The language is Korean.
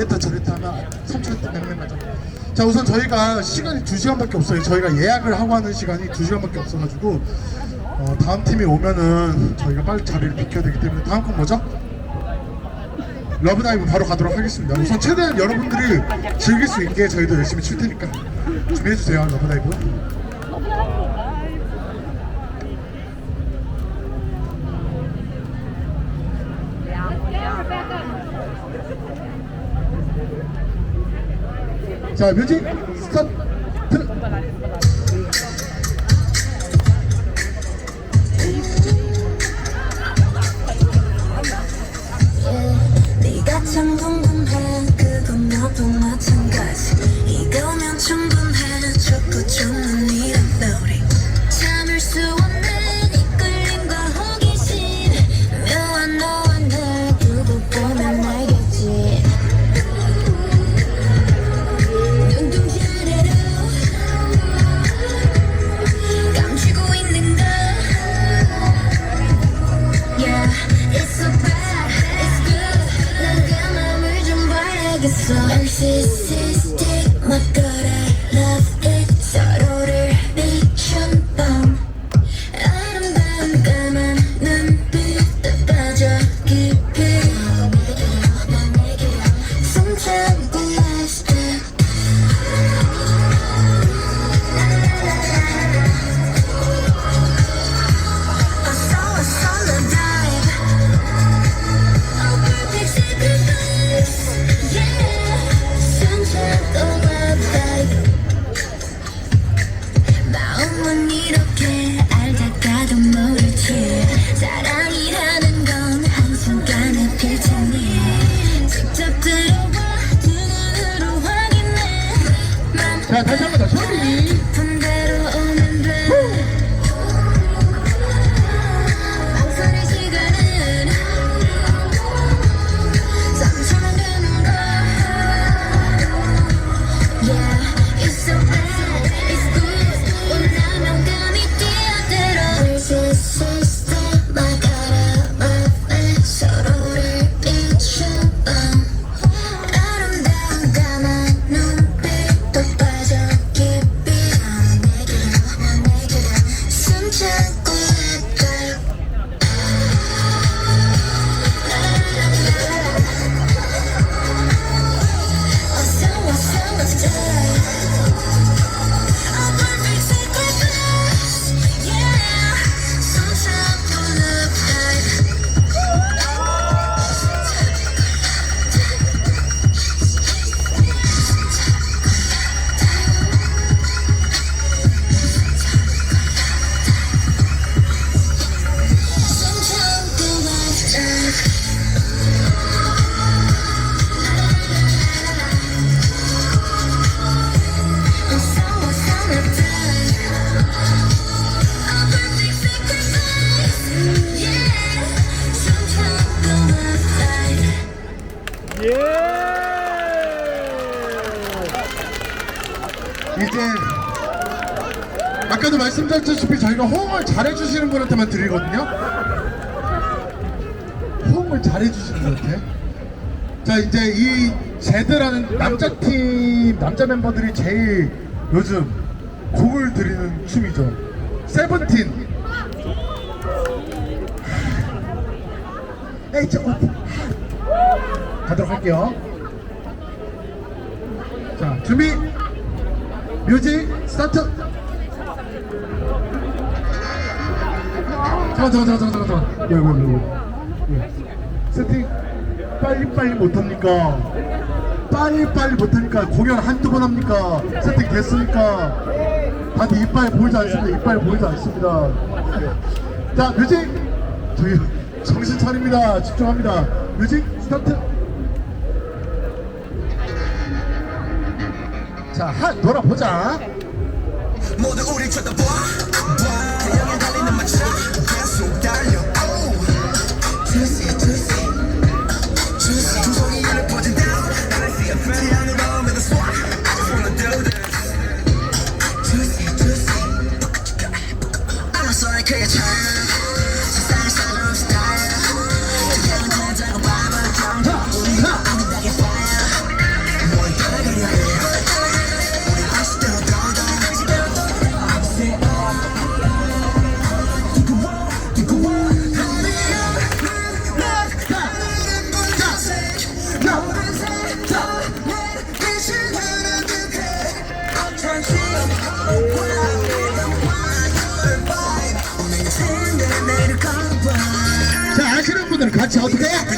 이랬다 저랬다 하면 삼촌한테 맹맹 맞아. 자 우선 저희가 시간이 2시간밖에 없어요. 저희가 예약을 하고 하는 시간이 2시간밖에 없어가지고 어, 다음 팀이 오면은 저희가 빨리 자리를 비켜야 되기 때문에 다음 건 뭐죠? 러브다이브 바로 가도록 하겠습니다. 우선 최대한 여러분들이 즐길 수 있게 저희도 열심히 칠 테니까 준비해주세요 러브다이브. 자 뮤직 스타 봐야겠 자 다시 한 번 더 쇼리. Die 이제 아까도 말씀드렸다시피 저희가 호응을 잘해주시는 분한테만 드리거든요. 호응을 잘해주시는 분한테. 자 이제 이 제드라는 남자 팀 남자 멤버들이 제일 요즘 곡을 드리는 춤이죠. 세븐틴. 에이즈 오픈. 가도록 할게요. 자 준비. 뮤직 스타트. 잠깐 잠깐 잠깐. 왜왜 왜? 세팅 빨리 빨리 못합니까? 빨리 빨리 못하니까 공연 한두 번 합니까? 세팅 됐으니까 다들 이빨 보이지 않습니다. 이빨 보이지 않습니다. 자 뮤직 저희 정신 차립니다. 집중합니다. 뮤직 스타트. 자, 한 놀아보자. 모두 우리 쳐다봐 어떻게 해?